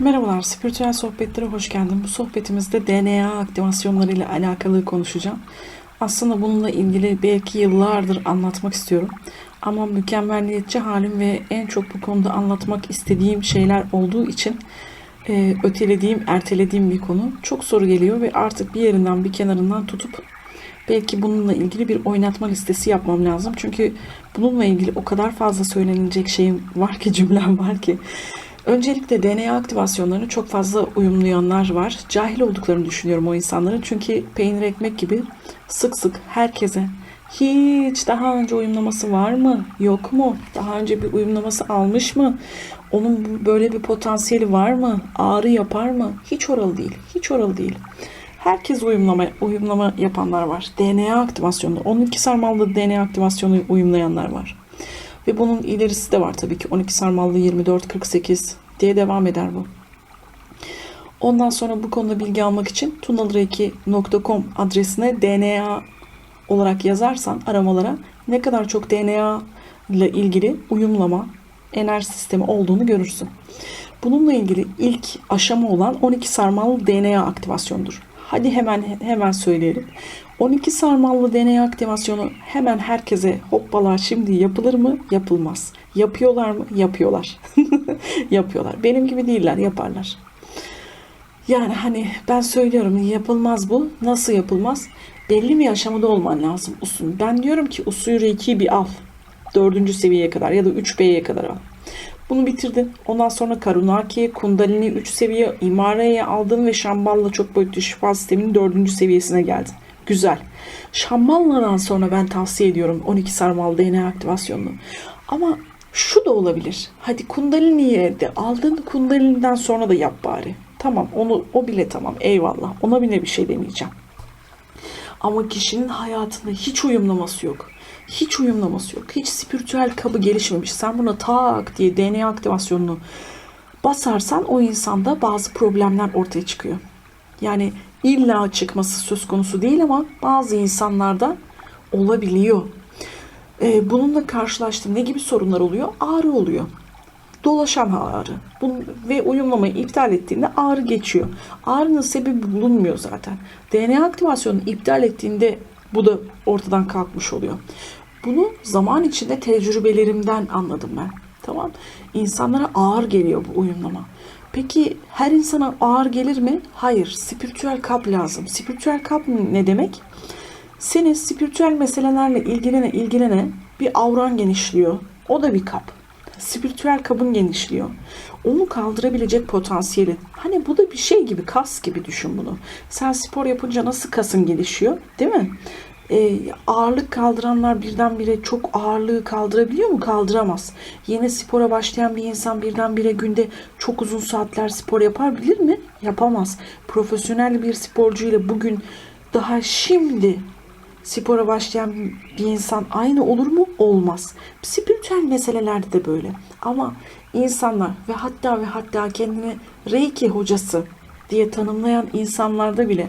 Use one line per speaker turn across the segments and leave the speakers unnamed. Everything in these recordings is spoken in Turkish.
Merhabalar, Spiritüel Sohbetlere hoş geldin. Bu sohbetimizde DNA aktivasyonları ile alakalı konuşacağım. Aslında bununla ilgili belki yıllardır anlatmak istiyorum. Ama mükemmelliyetçi halim ve en çok bu konuda anlatmak istediğim şeyler olduğu için e, ötelediğim, ertelediğim bir konu. Çok soru geliyor ve artık bir yerinden bir kenarından tutup belki bununla ilgili bir oynatma listesi yapmam lazım. Çünkü bununla ilgili o kadar fazla söylenilecek şeyim var ki cümlem var ki. Öncelikle DNA aktivasyonlarını çok fazla uyumlayanlar var. Cahil olduklarını düşünüyorum o insanların. Çünkü peynir ekmek gibi sık sık herkese hiç daha önce uyumlaması var mı? Yok mu? Daha önce bir uyumlaması almış mı? Onun böyle bir potansiyeli var mı? Ağrı yapar mı? Hiç oralı değil. Hiç oralı değil. Herkes uyumlama, uyumlama yapanlar var. DNA aktivasyonu. 12 sarmallı DNA aktivasyonu uyumlayanlar var. Ve bunun ilerisi de var tabii ki. 12 sarmallı 24, 48 diye devam eder bu. Ondan sonra bu konuda bilgi almak için tunalıreiki.com adresine DNA olarak yazarsan aramalara ne kadar çok DNA ile ilgili uyumlama enerji sistemi olduğunu görürsün. Bununla ilgili ilk aşama olan 12 sarmallı DNA aktivasyonudur. Hadi hemen hemen söyleyelim. 12 sarmallı DNA aktivasyonu hemen herkese hoppala şimdi yapılır mı? Yapılmaz. Yapıyorlar mı? Yapıyorlar. Yapıyorlar. Benim gibi değiller, yaparlar. Yani hani ben söylüyorum yapılmaz bu. Nasıl yapılmaz? Belli bir aşamada olman lazım usul. Ben diyorum ki usulü 2'yi bir al. Dördüncü seviyeye kadar ya da 3B'ye kadar al. Bunu bitirdin. Ondan sonra Karunaki, Kundalini 3 seviye, İmare'ye aldın ve Şamballa çok boyutlu şifa sisteminin 4. seviyesine geldin. Güzel. Şamballa'dan sonra ben tavsiye ediyorum 12 sarmal DNA aktivasyonunu. Ama şu da olabilir. Hadi Kundalini'ye de aldın. Kundalini'den sonra da yap bari. Tamam onu o bile tamam eyvallah. Ona bile bir şey demeyeceğim. Ama kişinin hayatında hiç uyumlaması yok. Hiç uyumlaması yok. Hiç spiritüel kabı gelişmemiş. Sen buna tak diye DNA aktivasyonunu basarsan o insanda bazı problemler ortaya çıkıyor. Yani illa çıkması söz konusu değil ama bazı insanlarda olabiliyor. Ee, bununla karşılaştığım ne gibi sorunlar oluyor? Ağrı oluyor. Dolaşan ağrı. Bunun, ve uyumlamayı iptal ettiğinde ağrı geçiyor. Ağrının sebebi bulunmuyor zaten. DNA aktivasyonunu iptal ettiğinde bu da ortadan kalkmış oluyor. Bunu zaman içinde tecrübelerimden anladım ben. Tamam. İnsanlara ağır geliyor bu uyumlama. Peki her insana ağır gelir mi? Hayır. Spiritüel kap lazım. Spiritüel kap ne demek? Senin spiritüel meselelerle ilgilene ilgilene bir avran genişliyor. O da bir kap. Spiritüel kabın genişliyor. Onu kaldırabilecek potansiyeli. Hani bu da bir şey gibi, kas gibi düşün bunu. Sen spor yapınca nasıl kasın gelişiyor, değil mi? Ee, ağırlık kaldıranlar birdenbire çok ağırlığı kaldırabiliyor mu? Kaldıramaz. Yeni spora başlayan bir insan birdenbire günde çok uzun saatler spor yapabilir mi? Yapamaz. Profesyonel bir sporcu ile bugün daha şimdi spora başlayan bir insan aynı olur mu? Olmaz. Spiritüel meselelerde de böyle. Ama insanlar ve hatta ve hatta kendini Reiki hocası diye tanımlayan insanlarda bile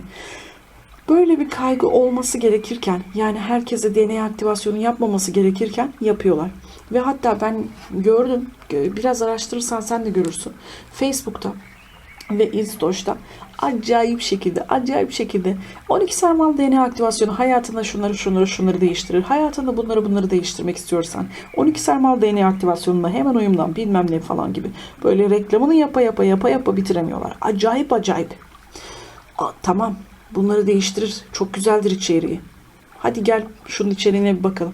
böyle bir kaygı olması gerekirken yani herkese DNA aktivasyonu yapmaması gerekirken yapıyorlar. Ve hatta ben gördüm biraz araştırırsan sen de görürsün. Facebook'ta ve Instastoş'ta acayip şekilde acayip şekilde 12 sarmal DNA aktivasyonu hayatında şunları şunları şunları değiştirir. Hayatında bunları bunları değiştirmek istiyorsan 12 sarmal DNA aktivasyonuna hemen uyumlan bilmem ne falan gibi. Böyle reklamını yapa yapa yapa yapa bitiremiyorlar. Acayip acayip. Aa, tamam bunları değiştirir. Çok güzeldir içeriği. Hadi gel şunun içeriğine bir bakalım.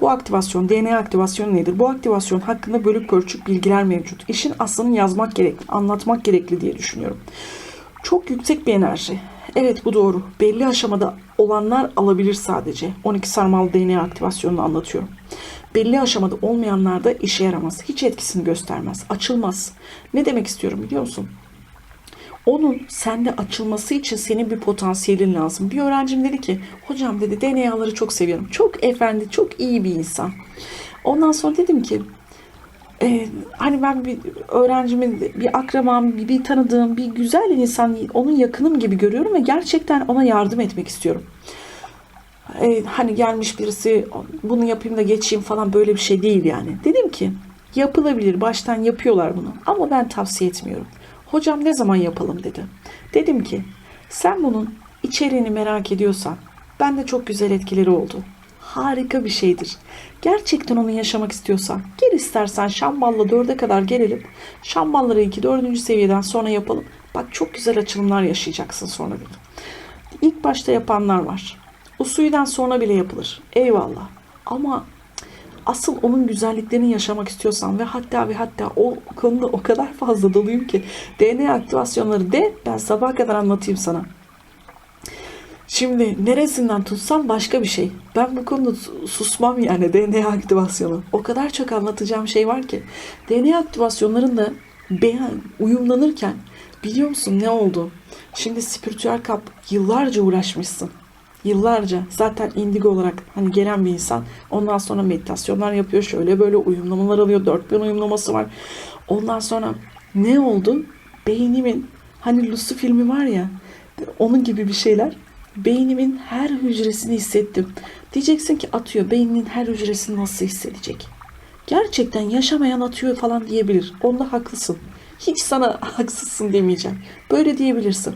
Bu aktivasyon, DNA aktivasyonu nedir? Bu aktivasyon hakkında bölük pörçük bilgiler mevcut. İşin aslını yazmak gerekli, anlatmak gerekli diye düşünüyorum. Çok yüksek bir enerji. Evet bu doğru. Belli aşamada olanlar alabilir sadece. 12 sarmal DNA aktivasyonunu anlatıyorum. Belli aşamada olmayanlar da işe yaramaz. Hiç etkisini göstermez. Açılmaz. Ne demek istiyorum biliyor musun? Onun sende açılması için senin bir potansiyelin lazım. Bir öğrencim dedi ki hocam dedi DNA'ları çok seviyorum. Çok efendi, çok iyi bir insan. Ondan sonra dedim ki e, hani ben bir öğrencimi, bir akrabam, bir, bir tanıdığım, bir güzel insan, onun yakınım gibi görüyorum ve gerçekten ona yardım etmek istiyorum. E, hani gelmiş birisi bunu yapayım da geçeyim falan böyle bir şey değil yani. Dedim ki yapılabilir, baştan yapıyorlar bunu ama ben tavsiye etmiyorum. Hocam ne zaman yapalım dedi. Dedim ki sen bunun içeriğini merak ediyorsan bende çok güzel etkileri oldu. Harika bir şeydir. Gerçekten onu yaşamak istiyorsan gel istersen Şamballa 4'e kadar gelelim. Şambalları 2 4. seviyeden sonra yapalım. Bak çok güzel açılımlar yaşayacaksın sonra dedi. İlk başta yapanlar var. Usuyu'dan sonra bile yapılır. Eyvallah. Ama asıl onun güzelliklerini yaşamak istiyorsan ve hatta ve hatta o konuda o kadar fazla doluyum ki DNA aktivasyonları de ben sabaha kadar anlatayım sana. Şimdi neresinden tutsam başka bir şey. Ben bu konuda susmam yani DNA aktivasyonu. O kadar çok anlatacağım şey var ki. DNA aktivasyonlarında uyumlanırken biliyor musun ne oldu? Şimdi spiritüel kap yıllarca uğraşmışsın. Yıllarca zaten indigo olarak hani gelen bir insan ondan sonra meditasyonlar yapıyor şöyle böyle uyumlamalar alıyor 4000 uyumlaması var. Ondan sonra ne oldu? Beynimin hani Lucy filmi var ya onun gibi bir şeyler beynimin her hücresini hissettim. Diyeceksin ki atıyor beyninin her hücresini nasıl hissedecek? Gerçekten yaşamayan atıyor falan diyebilir. Onda haklısın. Hiç sana haksızsın demeyeceğim. Böyle diyebilirsin.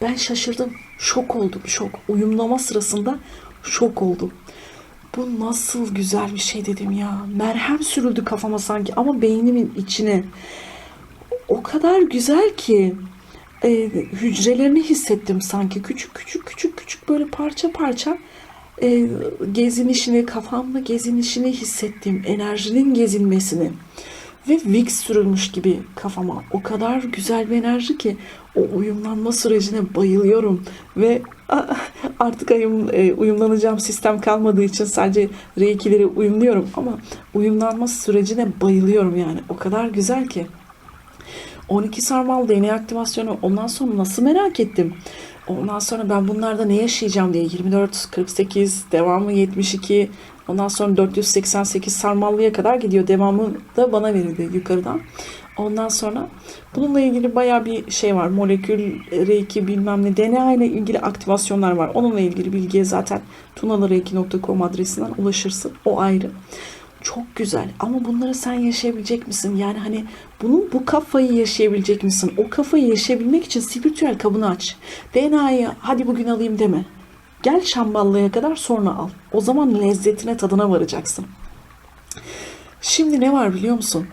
Ben şaşırdım. Şok oldum. Şok. Uyumlama sırasında şok oldum. Bu nasıl güzel bir şey dedim ya. Merhem sürüldü kafama sanki ama beynimin içine. O kadar güzel ki e, hücrelerini hissettim sanki. Küçük küçük küçük küçük böyle parça parça e, gezinişini, kafamda gezinişini hissettim. Enerjinin gezinmesini. Ve Vicks sürülmüş gibi kafama. O kadar güzel bir enerji ki o uyumlanma sürecine bayılıyorum. Ve artık ayım, e, uyumlanacağım sistem kalmadığı için sadece R2'leri uyumluyorum. Ama uyumlanma sürecine bayılıyorum yani. O kadar güzel ki. 12 sarmal DNA aktivasyonu ondan sonra nasıl merak ettim. Ondan sonra ben bunlarda ne yaşayacağım diye 24, 48, devamı 72, ondan sonra 488 sarmallıya kadar gidiyor. Devamı da bana verildi yukarıdan. Ondan sonra bununla ilgili baya bir şey var. Molekül, R2 bilmem ne DNA ile ilgili aktivasyonlar var. Onunla ilgili bilgiye zaten tunaları2.com adresinden ulaşırsın. O ayrı. Çok güzel ama bunları sen yaşayabilecek misin? Yani hani bunun bu kafayı yaşayabilecek misin? O kafayı yaşayabilmek için spiritüel kabını aç. DNA'yı hadi bugün alayım deme. Gel şamballıya kadar sonra al. O zaman lezzetine tadına varacaksın. Şimdi ne var biliyor musun?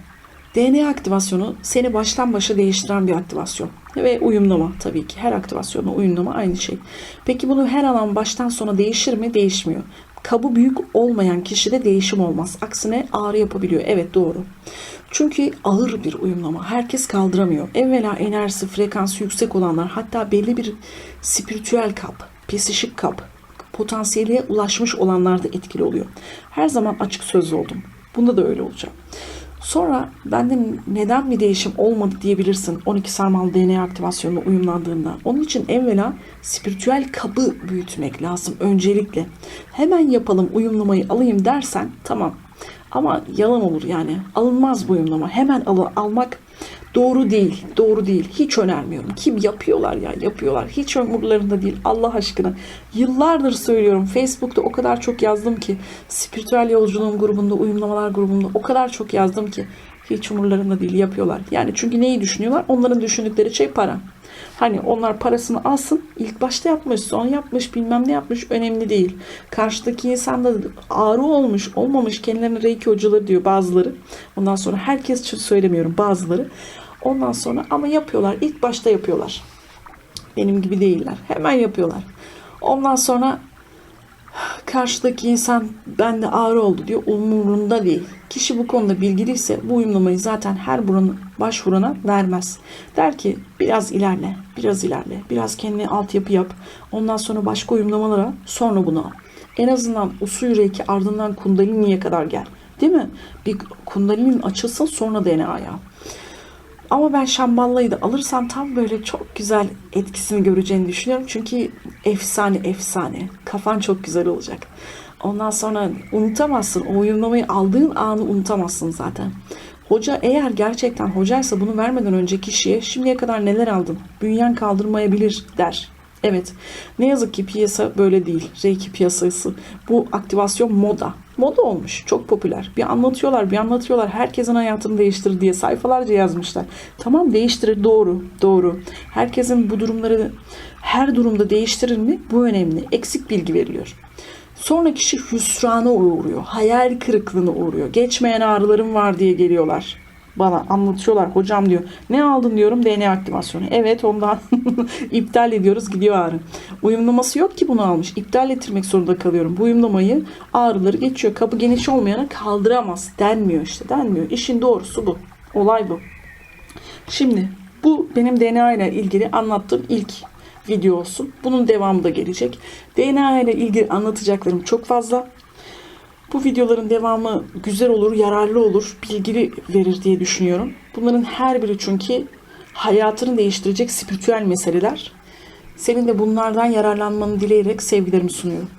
DNA aktivasyonu seni baştan başa değiştiren bir aktivasyon. Ve uyumlama tabii ki. Her aktivasyonla uyumlama aynı şey. Peki bunu her alan baştan sona değişir mi? Değişmiyor. Kabı büyük olmayan kişide değişim olmaz. Aksine ağrı yapabiliyor. Evet doğru. Çünkü ağır bir uyumlama. Herkes kaldıramıyor. Evvela enerjisi, frekansı yüksek olanlar hatta belli bir spiritüel kap, psişik kap, potansiyeliye ulaşmış olanlar da etkili oluyor. Her zaman açık sözlü oldum. Bunda da öyle olacak. Sonra bende neden bir değişim olmadı diyebilirsin 12 sarmal DNA aktivasyonuna uyumlandığında. Onun için evvela spiritüel kabı büyütmek lazım öncelikle. Hemen yapalım uyumlamayı alayım dersen tamam. Ama yalan olur yani. Alınmaz bu uyumlama. Hemen al almak doğru değil. Doğru değil. Hiç önermiyorum. Kim yapıyorlar ya yapıyorlar. Hiç umurlarında değil. Allah aşkına. Yıllardır söylüyorum. Facebook'ta o kadar çok yazdım ki. Spiritüel yolculuğum grubunda, uyumlamalar grubunda o kadar çok yazdım ki. Hiç umurlarında değil. Yapıyorlar. Yani çünkü neyi düşünüyorlar? Onların düşündükleri şey para. Hani onlar parasını alsın ilk başta yapmış son yapmış bilmem ne yapmış önemli değil. Karşıdaki insanda ağrı olmuş olmamış kendilerine reiki hocaları diyor bazıları. Ondan sonra herkes için söylemiyorum bazıları. Ondan sonra ama yapıyorlar ilk başta yapıyorlar. Benim gibi değiller hemen yapıyorlar. Ondan sonra karşıdaki insan bende ağrı oldu diyor umurunda değil. Kişi bu konuda bilgiliyse bu uyumlamayı zaten her buranın başvurana vermez. Der ki biraz ilerle, biraz ilerle, biraz kendine altyapı yap. Ondan sonra başka uyumlamalara sonra bunu al. En azından usul reiki ardından kundaliniye kadar gel. Değil mi? Bir kundalinin açılsın sonra DNA'ya. Ama ben şamballayı da alırsam tam böyle çok güzel etkisini göreceğini düşünüyorum. Çünkü efsane efsane. Kafan çok güzel olacak. Ondan sonra unutamazsın. O uyumlamayı aldığın anı unutamazsın zaten. Hoca eğer gerçekten hocaysa bunu vermeden önce kişiye şimdiye kadar neler aldın? Bünyen kaldırmayabilir der. Evet. Ne yazık ki piyasa böyle değil. Reiki piyasası. Bu aktivasyon moda. Moda olmuş. Çok popüler. Bir anlatıyorlar, bir anlatıyorlar. Herkesin hayatını değiştirir diye sayfalarca yazmışlar. Tamam değiştirir. Doğru. Doğru. Herkesin bu durumları her durumda değiştirir mi? Bu önemli. Eksik bilgi veriliyor. Sonra kişi hüsrana uğruyor. Hayal kırıklığına uğruyor. Geçmeyen ağrılarım var diye geliyorlar. Bana anlatıyorlar. Hocam diyor. Ne aldın diyorum DNA aktivasyonu. Evet ondan iptal ediyoruz gidiyor ağrı. Uyumlaması yok ki bunu almış. İptal ettirmek zorunda kalıyorum. Bu uyumlamayı ağrıları geçiyor. Kapı geniş olmayana kaldıramaz. Denmiyor işte denmiyor. İşin doğrusu bu. Olay bu. Şimdi bu benim DNA ile ilgili anlattığım ilk video olsun. Bunun devamı da gelecek. DNA ile ilgili anlatacaklarım çok fazla. Bu videoların devamı güzel olur, yararlı olur, bilgili verir diye düşünüyorum. Bunların her biri çünkü hayatını değiştirecek spiritüel meseleler. Senin de bunlardan yararlanmanı dileyerek sevgilerimi sunuyorum.